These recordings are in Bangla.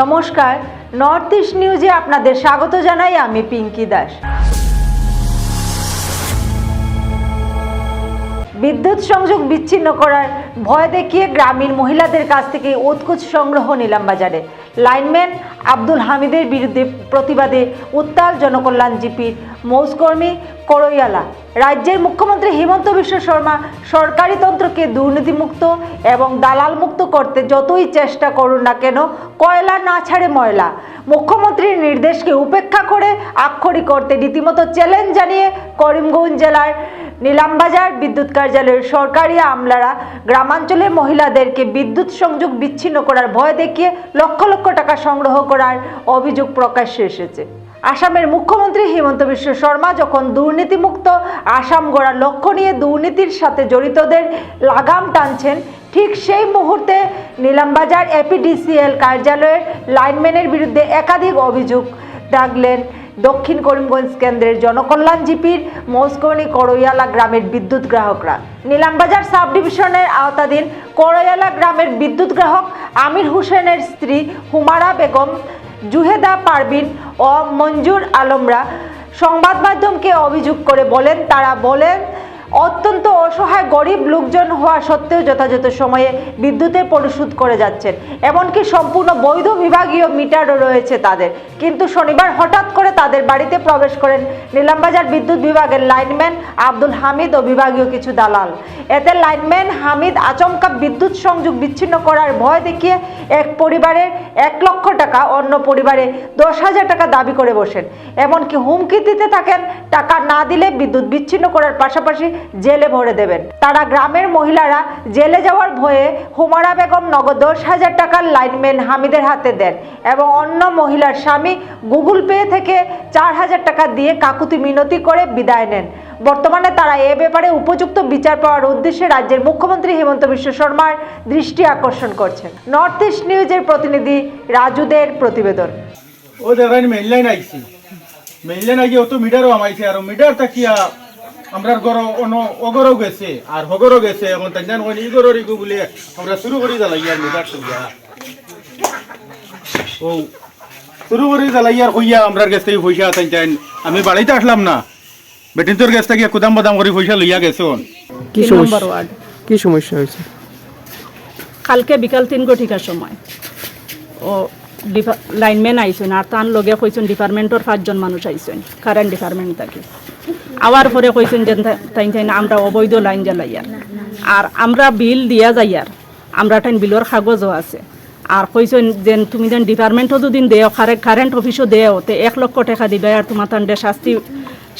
নমস্কার নর্থ ইস্ট নিউজে আপনাদের স্বাগত জানাই আমি পিঙ্কি দাস। বিদ্যুৎ সংযোগ বিচ্ছিন্ন করার ভয় দেখিয়ে গ্রামীণ মহিলাদের কাছ থেকে উৎকুচ সংগ্রহ নিলাম বাজারে। লাইনম্যান আব্দুল হামিদের বিরুদ্ধে প্রতিবাদে উত্তাল জনকল্যাণ জিপির মৌজকর্মী করইয়ালা। রাজ্যের মুখ্যমন্ত্রী হিমন্ত বিশ্ব শর্মা সরকারি তন্ত্রকে দুর্নীতিমুক্ত এবং দালাল মুক্ত করতে যতই চেষ্টা করুন না কেন, কয়লা না ছাড়ে ময়লা। মুখ্যমন্ত্রীর নির্দেশকে উপেক্ষা করে আক্ষরিক করতে রীতিমতো চ্যালেঞ্জ জানিয়ে করিমগঞ্জ জেলার নিলামবাজার বিদ্যুৎ কার্যালয়ের সরকারি আমলারা গ্রামাঞ্চলের মহিলাদেরকে বিদ্যুৎ সংযোগ বিচ্ছিন্ন করার ভয় দেখিয়ে লক্ষ লক্ষ টাকা সংগ্রহ করার অভিযোগ প্রকাশ্যে এসেছে। আসামের মুখ্যমন্ত্রী হিমন্ত বিশ্ব শর্মা যখন দুর্নীতিমুক্ত আসাম গড়ার লক্ষ্য নিয়ে দুর্নীতির সাথে জড়িতদের লাগাম টানছেন, ঠিক সেই মুহূর্তে নিলামবাজার এপিডিসিএল কার্যালয়ের লাইনম্যানের বিরুদ্ধে একাধিক অভিযোগ ডাকলেন দক্ষিণ করিমগঞ্জ কেন্দ্রের জনকল্যাণ জিপির মৌসকর্ণী করইয়ালা গ্রামের বিদ্যুৎ গ্রাহকরা। নিলামবাজার সাব ডিভিশনের আওতাধীন করইয়ালা গ্রামের বিদ্যুৎ গ্রাহক আমির হোসেনের স্ত্রী হুমারা বেগম জুহেদা পারবিন ও মঞ্জুর আলমরা সংবাদ মাধ্যমকে অভিযোগ করে বলেন তারা বলেন অত্যন্ত অসহায় গরিব লোকজন হওয়া সত্ত্বেও যথাযথ সময়ে বিদ্যুতের পরিশোধ করে যাচ্ছেন। এমনকি সম্পূর্ণ বৈধ বিভাগীয় মিটারও রয়েছে তাদের। কিন্তু শনিবার হঠাৎ করে তাদের বাড়িতে প্রবেশ করেন নিলামবাজার বিদ্যুৎ বিভাগের লাইনম্যান আব্দুল হামিদ ও বিভাগীয় কিছু দালাল। এতে লাইনম্যান হামিদ আচমকা বিদ্যুৎ সংযোগ বিচ্ছিন্ন করার ভয় দেখিয়ে এক পরিবারের এক লক্ষ টাকা, অন্য পরিবারে দশ হাজার টাকা দাবি করে বসেন। এমনকি হুমকি দিতে থাকেন, টাকা না দিলে বিদ্যুৎ বিচ্ছিন্ন করার পাশাপাশি জেলে ভরে দেবেন। তারা গ্রামের মহিলারা জেলে যাওয়ার ভয়ে হুমারা বেগম নগদ দশ হাজার টাকার লাইনম্যান হামিদের হাতে দেন এবং অন্য মহিলার স্বামী গুগল পে থেকে চার হাজার টাকা দিয়ে কাকুতি মিনতি করে বিদায় নেন। বর্তমানে তারা এ ব্যাপারে উপযুক্ত বিচার পাওয়ার উদ্দেশ্যে রাজ্যের মুখ্যমন্ত্রী হিমন্ত বিশ্ব শর্মার দৃষ্টি আকর্ষণ করছেন। নর্থ ইস্ট নিউজের প্রতিনিধি রাজুদের প্রতিবেদন। ও দেখেন মেইন লাইন আইছি। মেইন লাইন আইয়ে অত মিটারও আমাইছে আর মিটার তাকিয়া আমরার ঘর অন অগরও গেছে আর হগরও গেছে এখন তাই জান ওই ইগরর ইগু বলে আমরা শুরু করি জ্বালাই আর মিটার তুলিয়া ও শুরু করি জ্বালাই আর হইয়া আমরার কাছ থেকে পয়সা তাই জান আমি বাড়িতে আসলাম না। বেটিন তোর কাছ থেকে কুদাম বাদাম করে পয়সা লইয়া গেছে। কি সমস্যা? কি সমস্যা হয়েছে কালকে বিকাল তিন ঘটিকার সময়। ও লাইনম্যান আইসেন আর তার লগে কইছেন ডিপার্টমেন্টর পাঁচজন মানুষ আইসেন কারেন্ট ডিপার্টমেন্ট থাকি আওয়ার পরে কইছেন যে তাই তাই আমরা অবৈধ লাইন জ্বালাইয়ার আর আমরা বিল দিয়া যাইয়ার আমরা টাইম বিলর কাগজও আছে। আর কইছেন যে তুমি যেন ডিপার্টমেন্টও দুদিন দেও কারেন্ট অফিসও দেও, তে এক লক্ষ টাকা দিবা আর তোমার তান্ডে শাস্তি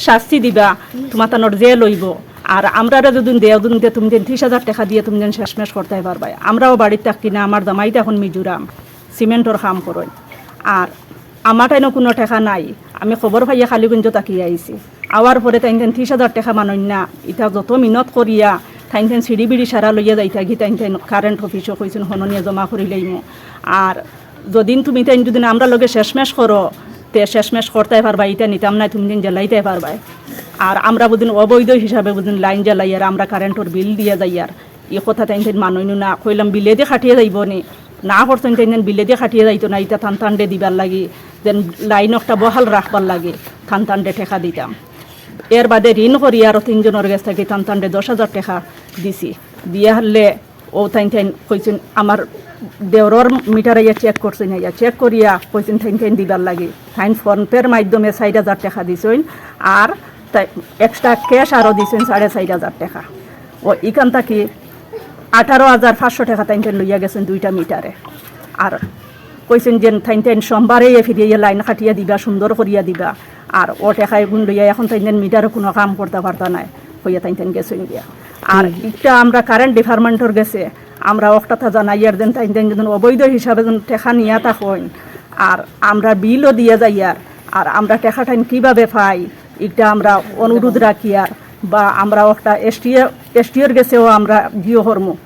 শাস্তি দিবা, তোমার তানোর জেল লইব আর আমরা যদি দেও দিয়ে তুমি যেন ত্রিশ হাজার টাকা দিয়ে তুমি যেন শেষমেশ করতে পারবা। আমরাও বাড়িতে থাকি না, আমার দামাইতে এখন মিজোরাম। সিমেন্টর কাম করই আর আমার টাইনও কোনো টাকা নাই। আমি খবর পাইয়া খালিগঞ্জ তাকি আইছি আওয়ার পরে তাই ত্রিশ হাজার টাকা মানই না ইটা যত মিনত করিয়া তাইন তেন সিঁড়ি বিড়ি সারা লইয়া যাইতা গি তাইন তেন কারেন্ট অফিসও কইছেন হননিয়া জমা করি লইমু আর যদিন তুমি তাইন যদি আমরা লগে শেষমেশ করো তে শেষমেশ করতে পারবা ইটা নিতাম না তুমি দিন জ্বালাইতে পারবাই আর আমরা বুদিন অবৈধ হিসাবে বুদিন লাইন জ্বালাই আর আমরা কারেন্টর বিল দিয়ে যাই আর এই কথা তাই তাই মানইনু না কইলাম বিলে দিয়ে খাটিয়ে যাইব নি না করতেন তাই বিলে দিয়ে খাটিয়ে যাইতো না, ইটা থান থান্ডে দিবার লাগি, দেন লাইন একটা বহাল রাখবার লাগে, থান থান্ডে ঠেকা দিতাম। এর বাদে ঋণ করি আরও তিনজনের কাছ থেকে থান টানডে দশ হাজার টাকা দিছি। দিয়া হলে ও তাইন তাইন কইছেন, আমার দেওরর মিটার ইয়া চেক করছেন ইয়া চেক করিয়া কইছেন থাইন থাইন দিবার লাগে। থাইন ফোনপের মাধ্যমে চার হাজার টাকা দিছেন, আর এক্সট্রা ক্যাশ আরও দিছেন সাড়ে চার হাজার টাকা। ও, ইখান থাকি আঠারো হাজার পাঁচশো টাকা তাইন লইয়া গেছেন দুইটা মিটারে। আর কইছেন যে থাইন তাইন সোমবারে ফিরিয়ে লাইন খাটিয়া দিবা সুন্দর করিয়া দিবা। আর ও টেকায় গুণ লইয়া এখন তাইন মিটারও কোনো কাম করতে পারতা নাই হইয়া তাইন তাইন গেছেন গিয়া। আর একটা আমরা কারেন্ট ডিপার্টমেন্টর গেছে আমরা একটা জানাইয়ার দেন তাইন তাইন যেন অবৈধ হিসাবে যেন টেকা নিয়া তা হইন। আর আমরা বিলও দিয়ে যাইয়ার আর আমরা টেকা টাইন কীভাবে পাই এটা আমরা অনুরোধ রাখি আর বা আমরা একটা এসটিএ এসটিএর গেছেও আমরা জিও হরমু।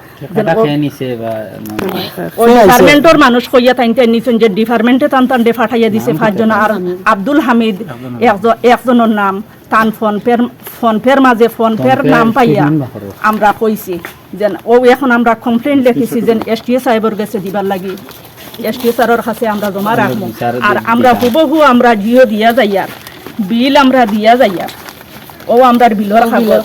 ডিপার্টমেন্টর মানুষ কইয়া তাইনতে নিছেন যে ডিপার্টমেন্টে টান ডে ফাটাইয়া দিছে পাঁচজন। আর আব্দুল হামিদ একজন- একজনের নাম তান ফোন পের ফোন পের মাঝে ফোন পের নাম পাইয়া আমরা কইছি যেন ও এখন আমরা কমপ্লেন লিখেছি যেন এস টি এ সাহেবের গেছে দিবার লাগি। এসটি স্যারের কাছে আমরা জমা রাখব। আর আমরা হুবহু আমরা জিও দিয়া যাইয়ার। বিল আমরা দিয়া যাইয়ার। ও আমরা বিলর কাগজ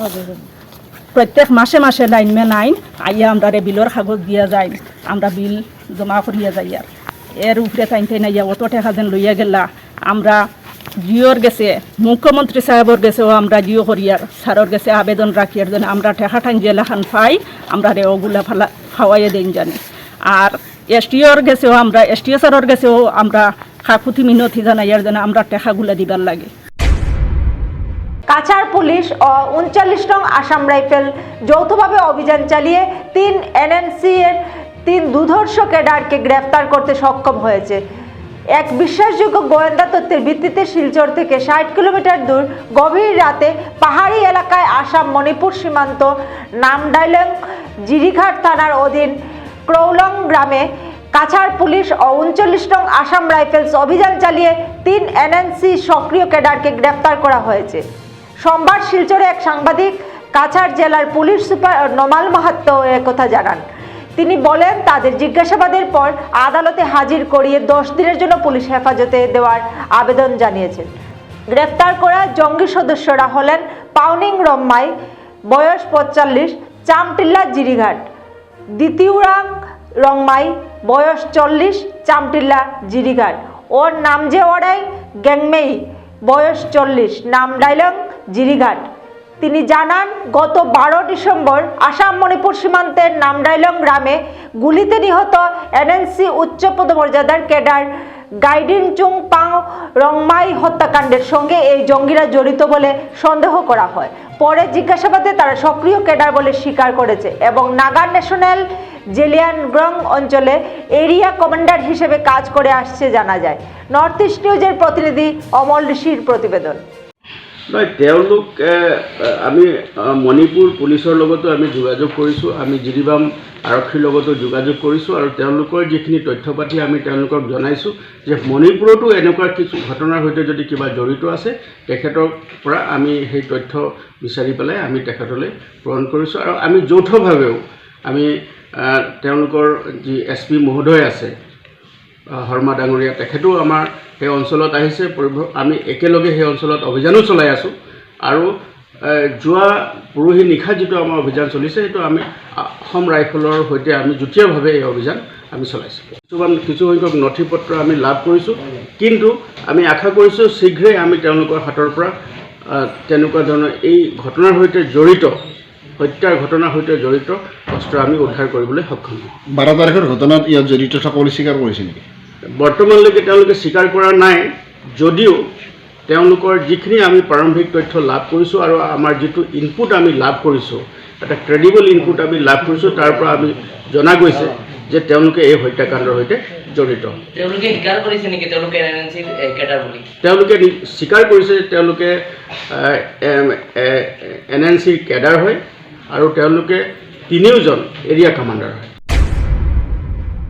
প্রত্যেক মাসে মাসে লাইনম্যান আইন আইয়া আমরা বিলর কাগজ দিয়া যায়, আমরা বিল জমা করিয়া যাই আর। এর উপরে তাইন তাই নাইয়া অত টাকা যেন লইয়া গেলা, আমরা জিওর গেছে, মুখ্যমন্ত্রী সাহেবর গেছেও আমরা জিও করিয়ার স্যারর গেছে আবেদন রাখিয়ার জন্য আমরা ঠেকা ঠান জেলাখান পাই আমরা রে ওগুলা ফালা, খাওয়াইয়ে দিন জানি। আর এসটিওর গেছেও আমরা এসটিও স্যারর গেছেও আমরা খাকুতি মিনতি জানাইয়ার জন্য আমরা টেকাগুলা দিবার লাগে। কাছাড় পুলিশ ও উনচল্লিশ নং আসাম রাইফেল যৌথভাবে অভিযান চালিয়ে তিন এনএনসি এর তিন দুধর্ষ ক্যাডারকে গ্রেফতার করতে সক্ষম হয়েছে। এক বিশ্বাসযোগ্য গোয়েন্দা তথ্যের ভিত্তিতে শিলচর থেকে ষাট কিলোমিটার দূর গভীর রাতে পাহাড়ি এলাকায় আসাম মণিপুর সীমান্ত নামডাইলং জিরিঘাট থানার অধীন ক্রৌলং গ্রামে কাছাড় পুলিশ ও উনচল্লিশ নং আসাম রাইফেলস অভিযান চালিয়ে তিন এনএনসি সক্রিয় ক্যাডারকে গ্রেফতার করা হয়েছে। সোমবার শিলচরে এক সাংবাদিক কাছাড় জেলার পুলিশ সুপার নমাল মাহাত্ম কথা জানান। তিনি বলেন, তাদের জিজ্ঞাসাবাদের পর আদালতে হাজির করিয়ে দশ দিনের জন্য পুলিশ হেফাজতে দেওয়ার আবেদন জানিয়েছেন। গ্রেফতার করা জঙ্গি সদস্যরা হলেন পাউনিং রম্মাই, বয়স পঁয়তাল্লিশ, চামটিল্লা জিরিঘাট। দ্বিতীয়রাং রংমাই বয়স চল্লিশ, চামটিল্লা জিরিঘাট। ওর নাম যে ওরাই গ্যাংমেই বয়স চল্লিশ। নাম ডাইলং জিরিঘাট তিনি জানান, গত বারো ডিসেম্বর আসাম মণিপুর সীমান্তের নামডাইলং গ্রামে গুলিতে নিহত এনএনসি উচ্চ পদমর্যাদার ক্যাডার গাইডিন চুং পাং রংমাই হত্যাকাণ্ডের সঙ্গে এই জঙ্গিরা জড়িত বলে সন্দেহ করা হয়। পরে জিজ্ঞাসাবাদে তারা সক্রিয় ক্যাডার বলে স্বীকার করেছে এবং নাগার ন্যাশনাল জেলিয়ান জেলিয়ানগ্রং অঞ্চলে এরিয়া কমান্ডার হিসেবে কাজ করে আসছে জানা যায়। নর্থ ইস্ট নিউজের প্রতিনিধি অমল ঋষির প্রতিবেদন। নহয়, তেওঁলোক আমি মণিপুৰ পুলিচৰ লগতো আমি যোগাযোগ কৰিছোঁ, আমি জিৰিবাম আৰক্ষীৰ লগতো যোগাযোগ কৰিছোঁ আৰু তেওঁলোকৰ যিখিনি তথ্য পাতি আমি তেওঁলোকক জনাইছোঁ যে মণিপুৰতো এনেকুৱা কিছু ঘটনাৰ সৈতে যদি কিবা জড়িত আছে, তেখেতৰ পৰা আমি সেই তথ্য বিচাৰি পেলাই আমি তেখেতলৈ প্ৰেৰণ কৰিছোঁ আৰু আমি যৌথভাৱেও আমি তেওঁলোকৰ যি এছ পি মহোদয় আছে শৰ্মা ডাঙৰীয়া। তেখেতেও আমাৰ সেই অঞ্চলত আহিছে। আমি একেলগে সেই অঞ্চলত অভিযানো চলাই আছোঁ। আৰু যোৱা পৰহি নিশা যিটো আমাৰ অভিযান চলিছে, সেইটো আমি অসম ৰাইফলৰ সৈতে আমি যুটীয়াভাৱে এই অভিযান আমি চলাইছোঁ। কিছুমান কিছু সংখ্যক নথি পত্ৰ আমি লাভ কৰিছোঁ। কিন্তু আমি আশা কৰিছোঁ শীঘ্ৰেই আমি তেওঁলোকৰ হাতৰ পৰা তেনেকুৱা ধৰণৰ এই ঘটনাৰ সৈতে জড়িত, হত্যাৰ ঘটনাৰ সৈতে জড়িত অস্ত্ৰ আমি উদ্ধাৰ কৰিবলৈ সক্ষম হ'ম। বাৰ তাৰিখৰ ঘটনাত ইয়াত জড়িত থকা বুলি স্বীকাৰ কৰিছে নেকি? বৰ্তমানলৈকে তেওঁলোকে স্বীকাৰ কৰা নাই যদিও তেওঁলোকৰ যিখিনি আমি প্ৰাৰম্ভিক তথ্য লাভ কৰিছোঁ আৰু আমাৰ যিটো ইনপুট আমি লাভ কৰিছোঁ এটা ক্ৰেডিবল ইনপুট আমি লাভ কৰিছোঁ তাৰ পৰা আমি জনা গৈছে যে তেওঁলোকে এই হত্যাকাণ্ডৰ সৈতে জড়িত তেওঁলোকে স্বীকাৰ কৰিছে নেকি তেওঁলোকে স্বীকাৰ কৰিছে যে তেওঁলোকে এন এন চিৰ কেডাৰ হয় আৰু তেওঁলোকে তিনিওজন এৰিয়া কামাণ্ডাৰ হয়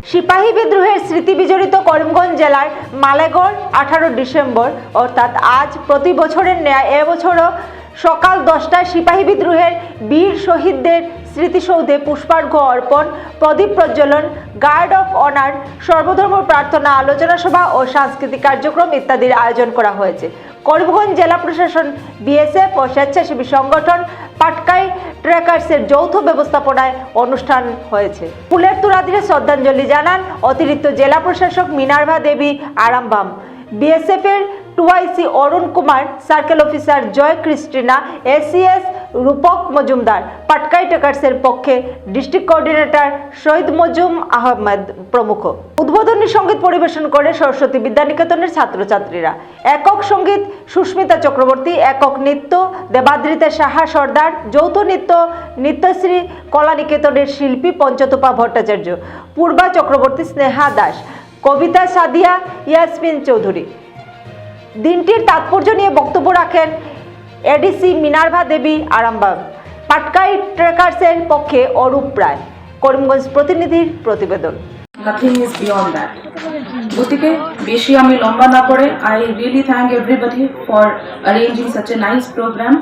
সিপাহী বিদ্রোহের স্মৃতি বিজড়িত করিমগঞ্জ জেলার মালেগড়, আঠারো ডিসেম্বর, অর্থাৎ আজ প্রতি বছরের ন্যায় এবছরও সকাল দশটায় সিপাহী বিদ্রোহের বীর শহীদদের স্মৃতিসৌধে পুষ্পার্ঘ্য অর্পণ, প্রদীপ প্রজ্বলন, গার্ড অফ অনার, সর্বধর্ম প্রার্থনা, আলোচনা সভা ও সাংস্কৃতিক কার্যক্রম ইত্যাদির আয়োজন করা হয়েছে। করিমগঞ্জ জেলা প্রশাসন, বিএসএফ ও স্বেচ্ছাসেবী সংগঠন পাটকাই ট্রেকার্সের যৌথ ব্যবস্থাপনায় অনুষ্ঠান হয়েছে। ফুলের তুলা দিয়ে শ্রদ্ধাঞ্জলি জানান অতিরিক্ত জেলা প্রশাসক মিনার্ভা দেবী আরামবাম। বিএসএফ এর two I C Arun Kumar, circle officer Joy Christina ACS Rupak Majumdar, Patkai ট্রেকার্সের পক্ষে ডিস্ট্রিক্ট কোঅর্ডিনেটর শহীদ মজুম আহমেদ প্রমুখ। উদ্বোধনী সংগীত পরিবেশন করে সরস্বতী বিদ্যানিকেতনের ছাত্রছাত্রীরা। একক সংগীত সুস্মিতা চক্রবর্তী, একক নৃত্য দেবাদ্রিতা সাহা সর্দার, যৌথ নৃত্য নৃত্যশ্রী কলানিকেতনের শিল্পী পঞ্চতোপা ভট্টাচার্য, পূর্বা চক্রবর্তী স্নেহা দাস, কবিতা সাদিয়া, ইয়াসমিন চৌধুরী। দিনটির তাৎপর্য নিয়ে বক্তব্য রাখেন এডিসি মিনার্ভা দেবী আরামবাগ। পাটকাই ট্রেকার্সের পক্ষে অরূপ রায়। করিমগঞ্জ প্রতিনিধির প্রতিবেদন। গতিকে বেশি আমি লম্বা না করে I really thank everybody for arranging such a nice programme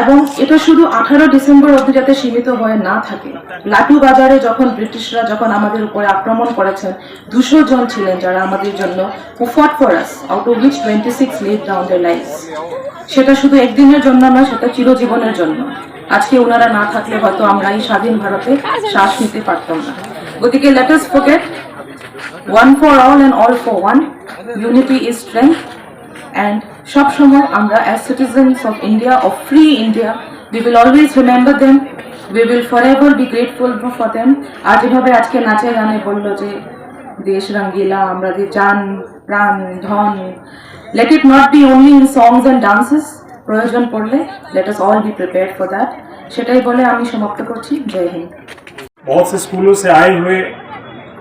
এবং এটা শুধু আঠারো ডিসেম্বর অবধি যাতে সীমিত হয়ে না থাকে। লাটু বাজারে যখন ব্রিটিশরা যখন আমাদের উপরে আক্রমণ করেছেন, দুশো জন ছিলেন যারা আমাদের জন্য fought for us out of which twenty six live down the life সেটা শুধু একদিনের জন্য নয়, সেটা চিরজীবনের জন্য। আজকে ওনারা না থাকলে হয়তো আমরা এই স্বাধীন ভারতে শ্বাস নিতে পারতাম না। গতিকে let us forget one for all and all for one unity is strength and সবসময় আমরা as citizens of India of free India we will always remember them we will for ever be grateful for them আর যেভাবে আজকে নাচে গানে বললো যে দেশ রঙ্গিলা আমরা যে জান প্রাণ ধন let it not be only in songs and dances প্রয়োজন পড়লে let us all be prepare for that সেটাই বলে আমি সমাপ্ত করছি জয় হিন্দ बहुत से स्कूलों से आए हुए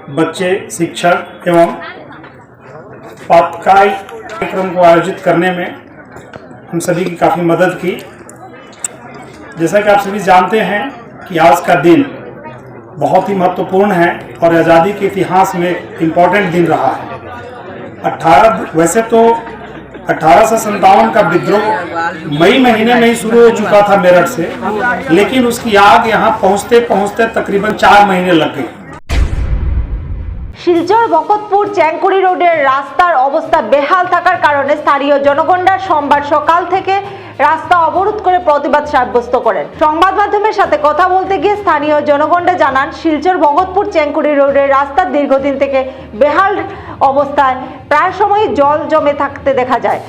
बच्चे, शिक्षक एवं पातकाई कार्यक्रम को आयोजित करने में हम सभी की काफ़ी मदद की। जैसा कि आप सभी जानते हैं कि आज का दिन बहुत ही महत्वपूर्ण है और आज़ादी के इतिहास में इम्पोर्टेंट दिन रहा है। 18 वैसे तो अठारह सौ संतावन का विद्रोह मई महीने में ही शुरू हो चुका था मेरठ से, लेकिन उसकी आग यहाँ पहुँचते पहुँचते तकरीबन चार महीने लग गए শিলচর বকতপুর চ্যাংকুড়ি রোডের রাস্তার অবস্থা বেহাল থাকার কারণে স্থানীয় জনগণরা সোমবার সকাল থেকে রাস্তা অবরোধ করে প্রতিবাদ সাব্যস্ত করেন। সংবাদ মাধ্যমের সাথে কথা বলতে গিয়ে স্থানীয় জনগণরা জানান, শিলচর ভগতপুর চ্যাংকুড়ি রোডের রাস্তা দীর্ঘদিন থেকে বেহাল অবস্থায় প্রায় সময় জল জমে থাকতে দেখা যায়।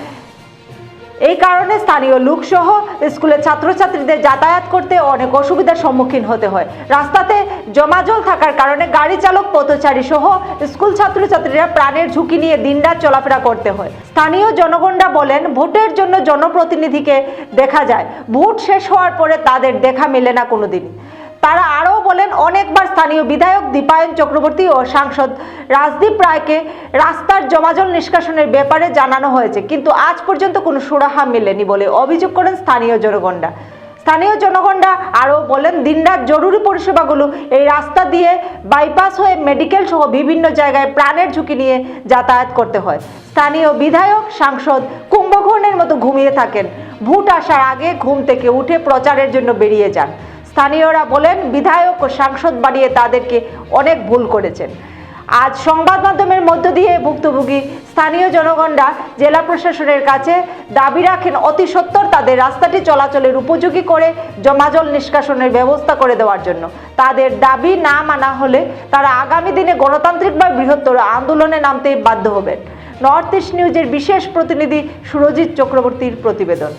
এই কারণে স্থানীয় লোকসহ স্কুলের ছাত্রছাত্রীদের যাতায়াত করতে অনেক অসুবিধার সম্মুখীন হতে হয়। রাস্তাতে জমাজল থাকার কারণে গাড়ি চালক, পথচারী সহ স্কুল ছাত্রছাত্রীরা প্রাণের ঝুঁকি নিয়ে দিনরাত চলাফেরা করতে হয়। স্থানীয় জনগণরা বলেন, ভোটের জন্য জনপ্রতিনিধিকে দেখা যায়। ভোট শেষ হওয়ার পরে তাদের দেখা মেলে না কোনোদিন। তারা আরও বলেন, অনেকবার স্থানীয় বিধায়ক দীপায়ন চক্রবর্তী ও সাংসদ রাজদীপ রায়কে রাস্তার জমাজল নিষ্কাশনের ব্যাপারে জানানো হয়েছে, কিন্তু আজ পর্যন্ত কোনো সুরাহা মেলেনি বলে অভিযোগ করেন স্থানীয় জনগণরা। স্থানীয় জনগণরা আরও বলেন, দিনরাত জরুরি পরিষেবাগুলো এই রাস্তা দিয়ে বাইপাস হয়ে মেডিকেল সহ বিভিন্ন জায়গায় প্রাণের ঝুঁকি নিয়ে যাতায়াত করতে হয়। স্থানীয় বিধায়ক, সাংসদ কুম্ভকর্ণের মতো ঘুমিয়ে থাকেন। ভোট আসার আগে ঘুম থেকে উঠে প্রচারের জন্য বেরিয়ে যান। স্থানীয়রা বলেন, বিধায়ক ও সাংসদ বানিয়ে তাদেরকে অনেক ভুল করেছেন। আজ সংবাদ মাধ্যমের মধ্য দিয়ে ভুক্তভোগী স্থানীয় জনগণরা জেলা প্রশাসনের কাছে দাবি রাখেন, অতি সত্বর তাদের রাস্তাটি চলাচলের উপযোগী করে জমাজল নিষ্কাশনের ব্যবস্থা করে দেওয়ার জন্য। তাদের দাবি না মানা হলে তারা আগামী দিনে গণতান্ত্রিক বা বৃহত্তর আন্দোলনে নামতে বাধ্য হবেন। নর্থ ইস্ট নিউজের বিশেষ প্রতিনিধি সুরজিৎ চক্রবর্তীর প্রতিবেদন।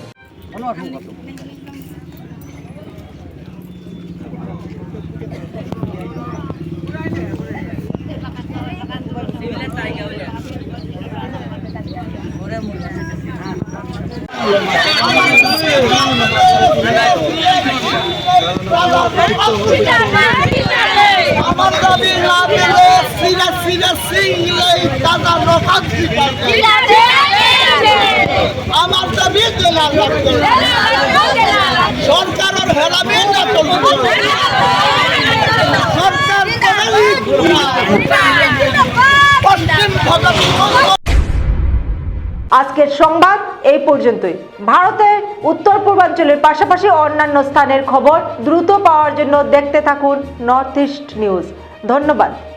আমার দাবি না দিলে সিরা সিরা সিংলে দাদা রকাত আমার দাবি দিলা সরকারের হেরামি না করব সরকার করেই পশ্চিম ভগত আজকের সংবাদ এই পর্যন্তই। ভারতের উত্তর পূর্বাঞ্চলের পাশাপাশি অন্যান্য স্থানের খবর দ্রুত পাওয়ার জন্য দেখতে থাকুন নর্থ ইস্ট নিউজ ধন্যবাদ।